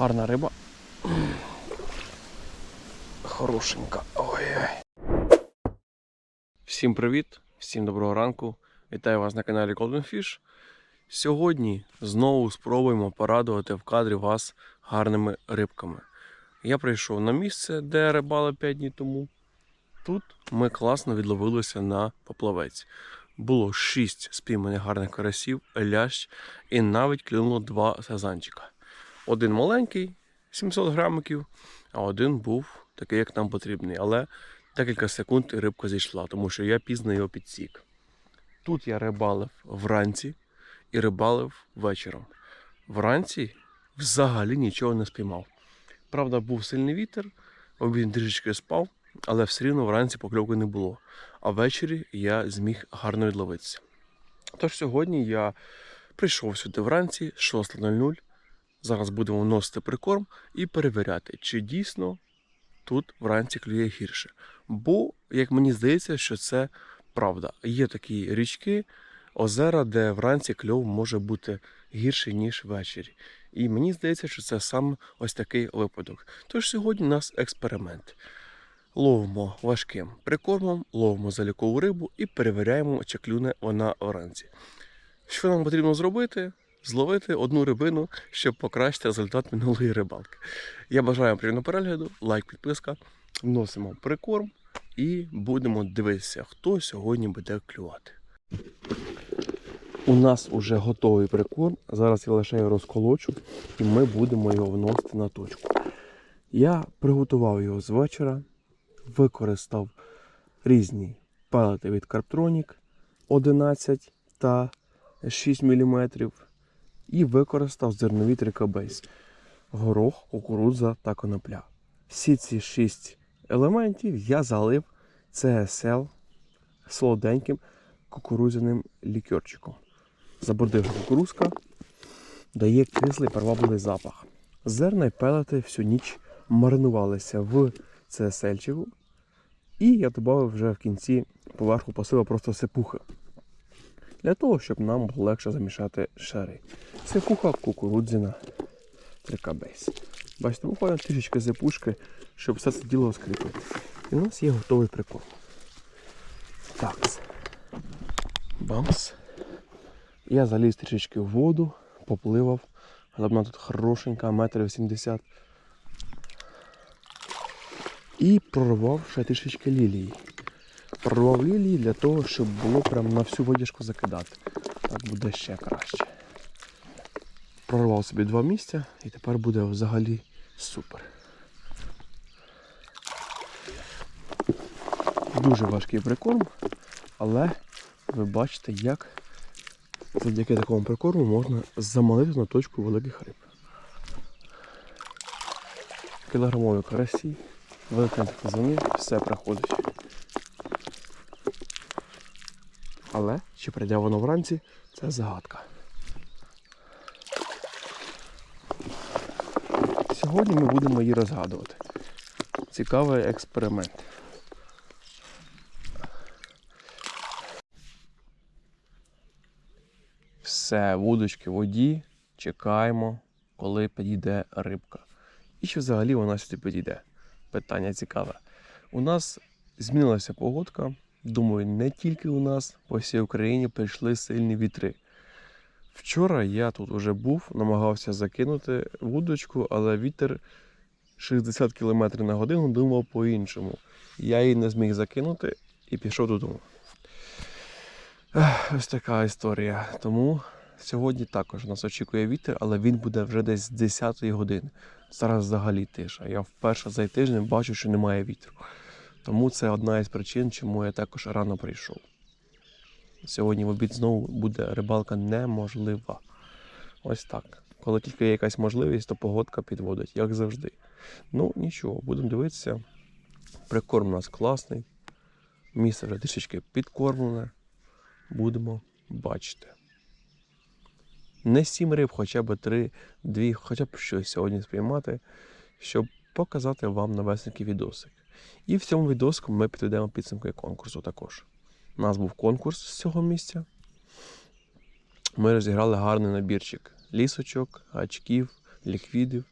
Гарна риба. Хорошенька. Ой-ой. Всім привіт, всім доброго ранку. Вітаю вас на каналі Golden Fish. Сьогодні знову спробуємо порадувати в кадрі вас гарними рибками. Я прийшов на місце, де рибали 5 днів тому. Тут ми класно відловилися на поплавець. Було 6 спійманих гарних карасів, лящ і навіть клюнуло два сазанчика. Один маленький, 700 грамиків, а один був такий, як нам потрібний. Але декілька секунд і рибка зійшла, тому що я пізно його підсік. Тут я рибалив вранці і рибалив вечором. Вранці взагалі нічого не спіймав. Правда, був сильний вітер, обід трішечки спав, але все рівно вранці покльовки не було. А ввечері я зміг гарно відловитися. Тож сьогодні я прийшов сюди вранці 6.00. Зараз будемо вносити прикорм і перевіряти, чи дійсно тут вранці клює гірше. Бо, як мені здається, що це правда. Є такі річки, озера, де вранці кльов може бути гірший, ніж ввечері. І мені здається, що це саме ось такий випадок. Тож сьогодні у нас експеримент. Ловимо важким прикормом, ловимо залікову рибу і перевіряємо, чи клюне вона вранці. Що нам потрібно зробити? Зловити одну рибину, щоб покращити результат минулої рибалки. Я бажаю вам приємного перегляду, лайк, підписка. Вносимо прикорм і будемо дивитися, хто сьогодні буде клювати. У нас вже готовий прикорм. Зараз я лише його розколочу і ми будемо його вносити на точку. Я приготував його з вечора, використав різні пелети від Carptronic 11 та 6 мм і використав зернові трикобейс, горох, кукурудза та конопля. Всі ці 6 елементів я залив CSL солоденьким кукурудзяним лікерчиком. Забордивша кукурузка дає кислий привабливий запах. Зерна й пелети всю ніч маринувалися в CSL-чику. І я додав вже в кінці поверху посила просто сипухи. Для того, щоб нам було легше замішати шари. Сипуха кукурудзяна трикабейс. Бачите, буквально трішечки зипушки, щоб все це діло скріпити. І у нас є готовий прикол. Так. Бамс. Я заліз трішечки в воду, попливав. Глибина тут хорошенька, метрів 70. І прорвав ще трішечки лілії. Прорвав лілії для того, щоб було прям на всю водяжку закидати. Так буде ще краще. Прорвав собі два місця і тепер буде взагалі супер. Дуже важкий прикорм, але ви бачите, як завдяки такому прикорму можна замалити на точку великих риб. Кілограмові карасі, велика казани, все проходить. Але чи прийде воно вранці, це загадка. Сьогодні ми будемо її розгадувати. Цікавий експеримент. Все, вудочки в воді, чекаємо, коли підійде рибка. І чи взагалі вона сюди підійде? Питання цікаве. У нас змінилася погодка. Думаю, не тільки у нас, по всій Україні прийшли сильні вітри. Вчора я тут уже був, намагався закинути вудочку, але вітер 60 км на годину думав по-іншому. Я її не зміг закинути і пішов додому. Ось така історія. Тому сьогодні також нас очікує вітер, але він буде вже десь з 10 години. Зараз взагалі тиша. Я вперше за тиждень бачу, що немає вітру. Тому це одна із причин, чому я також рано прийшов. Сьогодні в обід знову буде рибалка неможлива. Ось так. Коли тільки є якась можливість, то погодка підводить, як завжди. Ну, нічого, будемо дивитися. Прикорм у нас класний. Місце вже трішечки підкормлене. Будемо бачити. Не сім риб, хоча б три, дві, хоча б щось сьогодні спіймати, щоб показати вам новесенький відосик. І в цьому відоску ми підведемо підсумки конкурсу також. У нас був конкурс з цього місця. Ми розіграли гарний набірчик лісочок, гачків, ліквідів.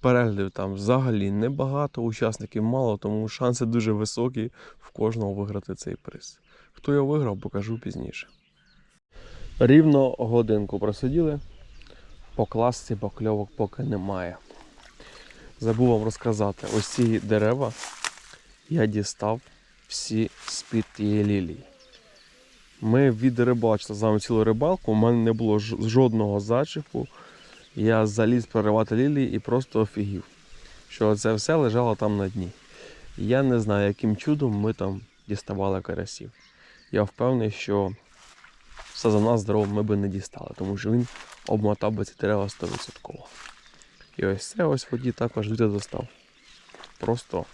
Переглядів там взагалі небагато, учасників мало, тому шанси дуже високі в кожного виграти цей приз. Хто його виграв, покажу пізніше. Рівно годинку просиділи. По класці покльовок поки немає. Забув вам розказати, ось ці дерева я дістав всі з-під тієї лілії. Ми відрибачили з вами цілу рибалку, у мене не було жодного зачіпу. Я заліз проривати лілії і просто офігів, що це все лежало там на дні. Я не знаю, яким чудом ми там діставали карасів. Я впевнений, що сазана здорового ми би не дістали, тому що він обмотав би ці дерева 100%. І ось це ось воді також звідти достав. Просто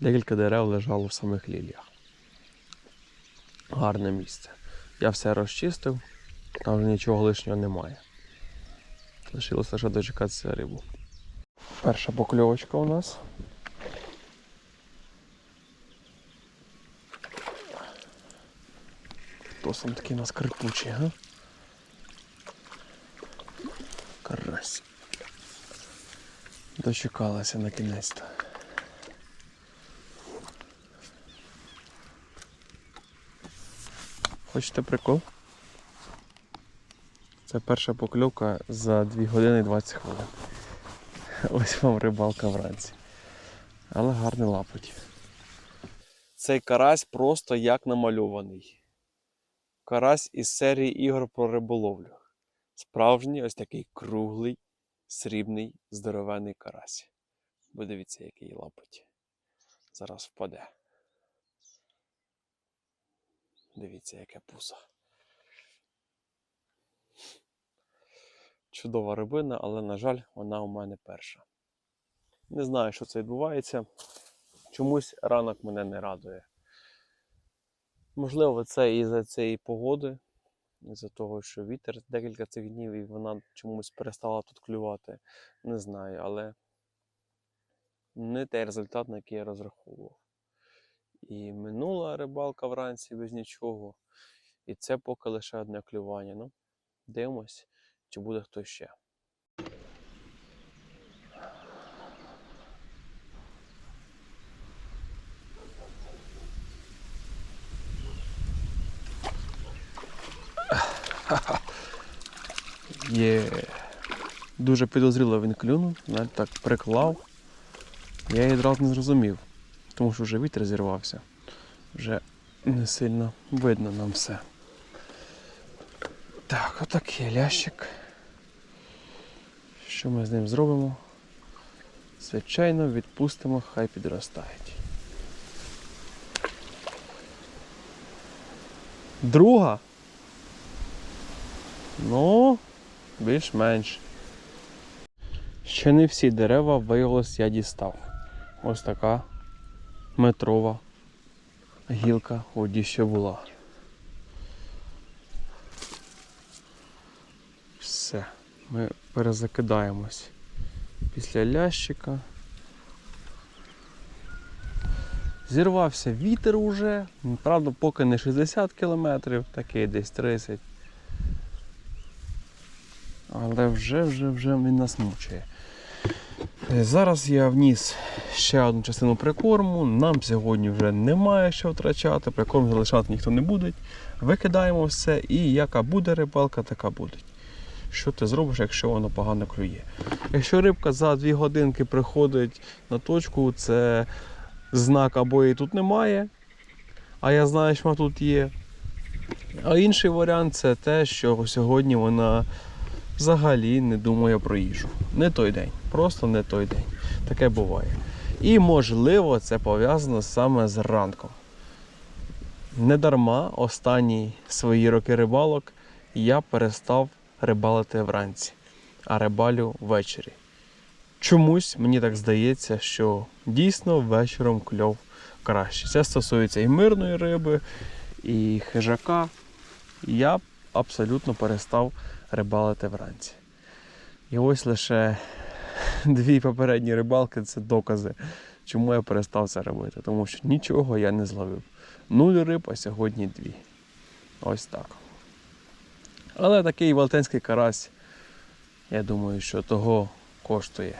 декілька дерев лежало в самих ліліях. Гарне місце. Я все розчистив, там вже нічого лишнього немає. Лишилося лише дочекатися рибу. Перша покльовочка у нас. Хто сам такий у нас крикучий, га? Карась. Дочекалася на кінець-то. Хочете прикол? Це перша покльовка за 2 години 20 хвилин. Ось вам рибалка вранці. Але гарний лапоть. Цей карась просто як намальований. Карась із серії ігор про риболовлю. Справжній ось такий круглий, срібний, здоровенний карась. Ви дивіться, який лапоть. Зараз впаде. Дивіться, яке пузо. Чудова рибина, але, на жаль, вона у мене перша. Не знаю, що це відбувається. Чомусь ранок мене не радує. Можливо, це із-за цієї погоди, із-за того, що вітер декілька цих днів і вона чомусь перестала тут клювати. Не знаю, але не той результат, на який я розраховував. І минула рибалка вранці без нічого. І це поки лише одне клювання. Ну, дивимось, чи буде хто ще. Є. Дуже підозріло він клюнув, навіть так приклав. Я її одразу не зрозумів, тому що вже вітер зірвався. Вже не сильно видно нам все. Так, отакий лящик. Що ми з ним зробимо? Звичайно, відпустимо, хай підростають. Друга. Ну, більш-менш. Ще не всі дерева виявилось я дістав. Ось така метрова гілка у воді ще була. Все, ми перезакидаємось після лящика. Зірвався вітер уже, правда, поки не 60 км, такий десь 30. Але вже вже вже він нас мучає. Е, Зараз я вніс ще одну частину прикорму. Нам сьогодні вже немає що втрачати, прикорм залишати ніхто не буде. Викидаємо все і яка буде рибалка, така буде. Що ти зробиш, якщо воно погано клює? Якщо рибка за 2 годинки приходить на точку, це знак або її тут немає, а я знаю, що вона тут є. А інший варіант це те, що сьогодні вона взагалі не думає про їжу. Не той день, просто не той день. Таке буває. І можливо це пов'язано саме з ранком. Недарма останні свої роки рибалок я перестав рибалити вранці, а рибалю ввечері. Чомусь мені так здається, що дійсно вечором кльов краще. Це стосується і мирної риби, і хижака. Я абсолютно перестав рибалити вранці. І ось лише дві попередні рибалки це докази, чому я перестав це робити. Тому що нічого я не зловив. Нуль риб, а сьогодні дві. Ось так. Але такий велетенський карась, я думаю, що того коштує.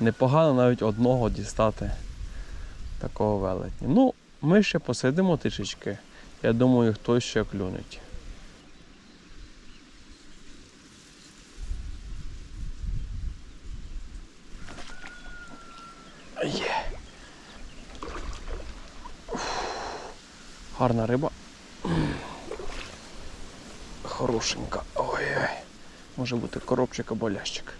Непогано навіть одного дістати такого велетня. Ну, ми ще посидимо трішечки. Я думаю, хтось ще клюнеть. Є. Гарна риба. Хорошенька. Ой-ой. Може бути коробчик або лящик.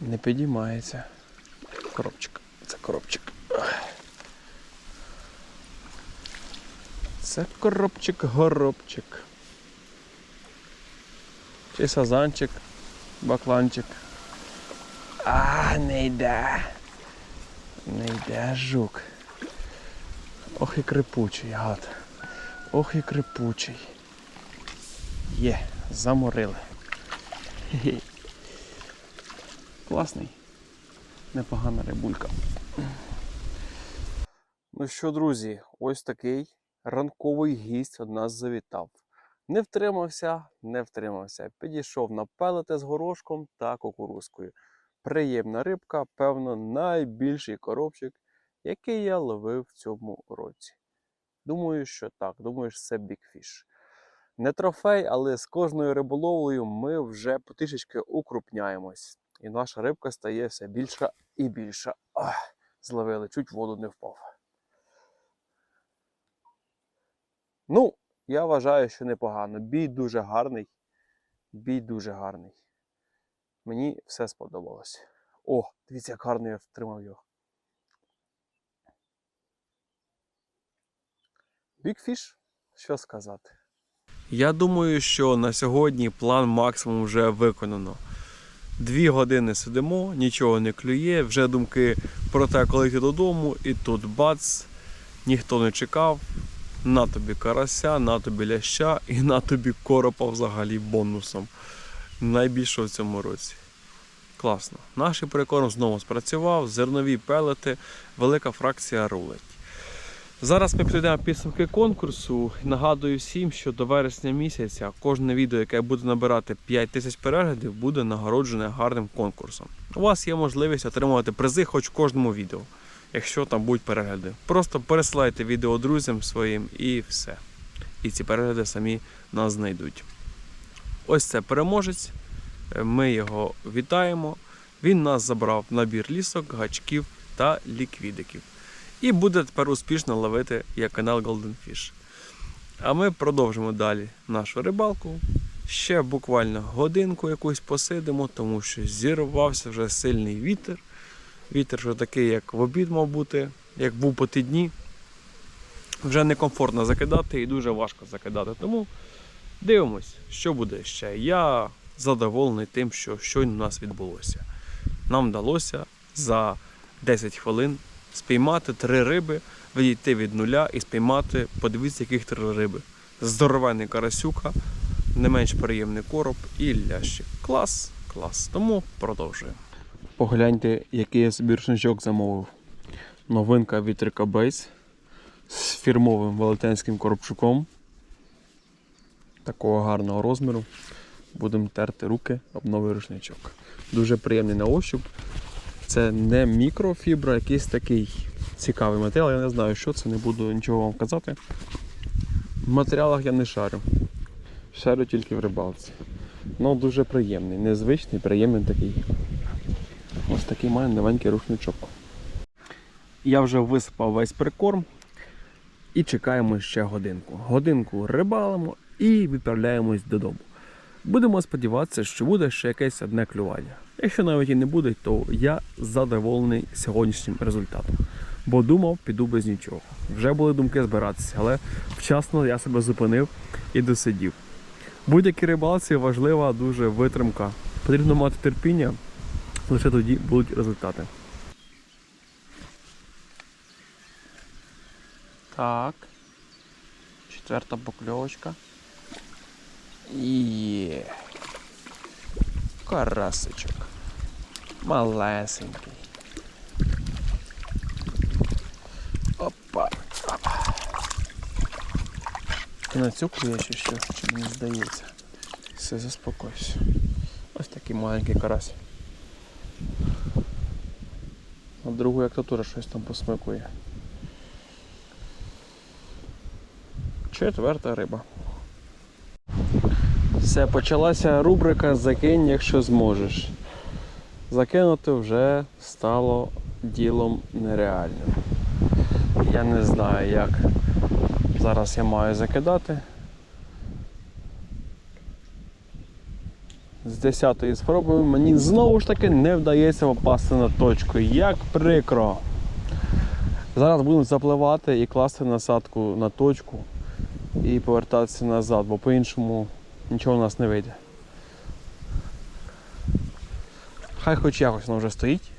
Не підіймається. Коробчик. Це коробчик. Це коробчик, горобчик. Чи сазанчик, бакланчик. А, не йде. Не йде жук. Ох і крипучий, гад. Ох і крипучий. Є, заморили. Хе-хе. Класний. Непогана рибулька. Ну що, друзі, ось такий ранковий гість од нас завітав. Не втримався, не втримався. Підійшов на пелети з горошком та кукурузкою. Приємна рибка, певно, найбільший коробчик, який я ловив в цьому році. Думаю, що так. Думаю, що це бікфіш. Не трофей, але з кожною риболовлею ми вже потішечки укрупняємось. І наша рибка стає все більша і більша. Ах, зловили, чуть воду не впав. Ну, я вважаю, що непогано. Бій дуже гарний. Бій дуже гарний. Мені все сподобалось. О, дивіться, як гарно я втримав його. Бікфіш, що сказати. Я думаю, що на сьогодні план максимум вже виконано. Дві години сидимо, нічого не клює, вже думки про те, коли йти додому, і тут бац, ніхто не чекав. На тобі карася, на тобі ляща і на тобі коропа взагалі бонусом. Найбільше в цьому році. Класно. Наш прикорм знову спрацював, зернові пелети, велика фракція рулить. Зараз ми підійдемо підсумки конкурсу. Нагадую всім, що до вересня місяця кожне відео, яке буде набирати 5 тисяч переглядів, буде нагороджене гарним конкурсом. У вас є можливість отримувати призи хоч в кожному відео, якщо там будуть перегляди. Просто пересилайте відео друзям своїм і все. І ці перегляди самі нас знайдуть. Ось це переможець. Е, Ми його вітаємо. Він нас забрав набір лісок, гачків та ліквідиків. І буде тепер успішно ловити як канал Golden Fish. А ми продовжимо далі нашу рибалку. Ще буквально годинку якусь посидимо, тому що зірвався вже сильний вітер. Вітер вже такий, як в обід мав бути, як був по ті дні. Вже некомфортно закидати і дуже важко закидати. Тому дивимось, що буде ще. Я задоволений тим, що щойно у нас відбулося. Нам вдалося за 10 хвилин спіймати три риби, відійти від нуля і спіймати, подивіться, яких три риби. Здоровенний карасюка, не менш приємний короб і лящик. Клас, клас. Тому продовжуємо. Погляньте, який я собі рушничок замовив. Новинка від Рика з фірмовим велетенським коробчуком. Такого гарного розміру. Будемо терти руки об новий рушничок. Дуже приємний на ощуп. Це не мікрофібра, якийсь такий цікавий матеріал. Я не знаю, що це, не буду нічого вам казати. В матеріалах я не шарю. Шарю тільки в рибалці. Ну дуже приємний, незвичний, приємний такий. Ось такий має новенький рушничок. Я вже висипав весь прикорм і чекаємо ще годинку. Годинку рибалимо і відправляємось додому. Будемо сподіватися, що буде ще якесь одне клювання. Якщо навіть і не буде, то я задоволений сьогоднішнім результатом. Бо думав, піду без нічого. Вже були думки збиратися, але вчасно я себе зупинив і досидів. Будь-якій рибалці важлива дуже витримка. Потрібно мати терпіння, лише тоді будуть результати. Так. Четверта покльовочка. Є. Карасичок. Малесенький. Опа. Ти на цю клює чи що? Чи мені здається? Все, заспокойся. Ось такий маленький карась. А другу як то теж щось там посмикує. Четверта риба. Все, почалася рубрика Закинь, якщо зможеш. Закинути вже стало ділом нереальним. Я не знаю, як зараз я маю закидати. З 10-ї спроби мені знову ж таки не вдається попасти на точку. Як прикро. Зараз будемо запливати і класти насадку на точку і повертатися назад, бо по-іншому нічого у нас не вийде. Хай хоч якось воно вже стоїть.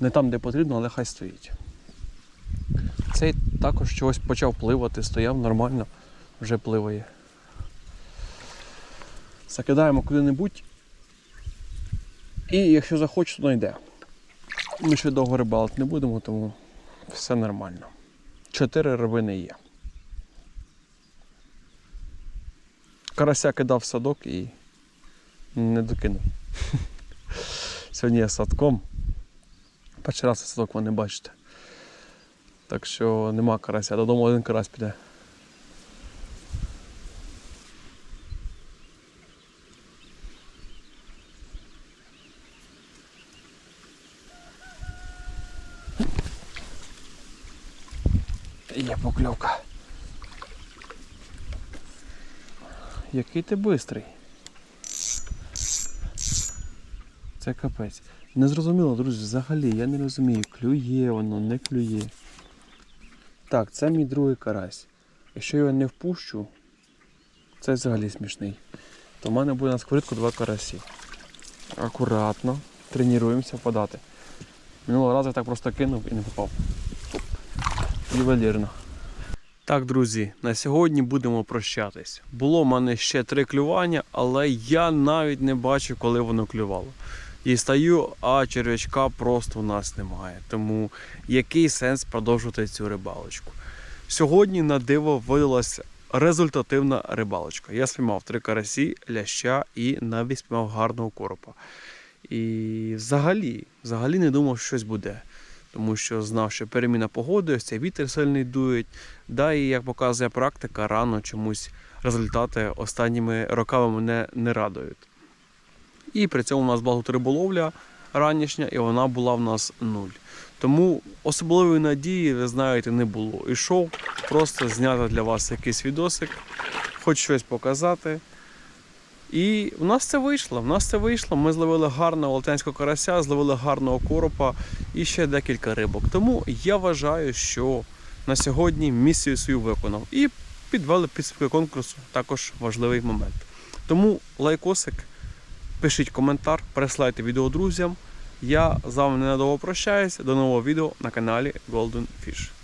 Не там, де потрібно, але хай стоїть. Цей також чогось почав пливати, стояв нормально, вже пливає. Закидаємо куди-небудь. І якщо захоче, то йде. Ми ще довго рибалити не будемо, тому все нормально. Чотири рибини є. Карася кидав в садок і не докинув. Сьогодні я садком. Перший раз садок ви не бачите. Так що нема карася. Додому один карась піде. Є покльовка. Який ти бистрий. Це капець. Не зрозуміло, друзі, взагалі, я не розумію, клює воно, не клює. Так, це мій другий карась. Якщо його не впущу, це взагалі смішний. То в мене буде на сковорідку два карасі. Акуратно, тренуємося подати. Минулого разу я так просто кинув і не попав. Оп. Ювелірно. Так, друзі, на сьогодні будемо прощатись. Було в мене ще три клювання, але я навіть не бачив, коли воно клювало. І стаю, а черв'ячка просто у нас немає. Тому який сенс продовжувати цю рибалочку? Сьогодні на диво видалася результативна рибалочка. Я спіймав три карасі, ляща і навіть спіймав гарного коропа. І взагалі, взагалі не думав, що щось буде. Тому що знав, що переміна погоди, ось цей вітер сильний дує. Да, і як показує практика, рано чомусь результати останніми роками мене не радують. І при цьому у нас була тут риболовля ранішня, і вона була в нас нуль. Тому особливої надії, ви знаєте, не було. Ішов просто зняти для вас якийсь відосик, хоч щось показати. І в нас це вийшло. В нас це вийшло. Ми зловили гарного волтянського карася, зловили гарного коропа і ще декілька рибок. Тому я вважаю, що на сьогодні місію свою виконав. І підвели підсумки конкурсу також важливий момент. Тому лайкосик, пишіть коментар, пересилайте відео друзям. Я з вами ненадовго прощаюся. До нового відео на каналі Golden Fish.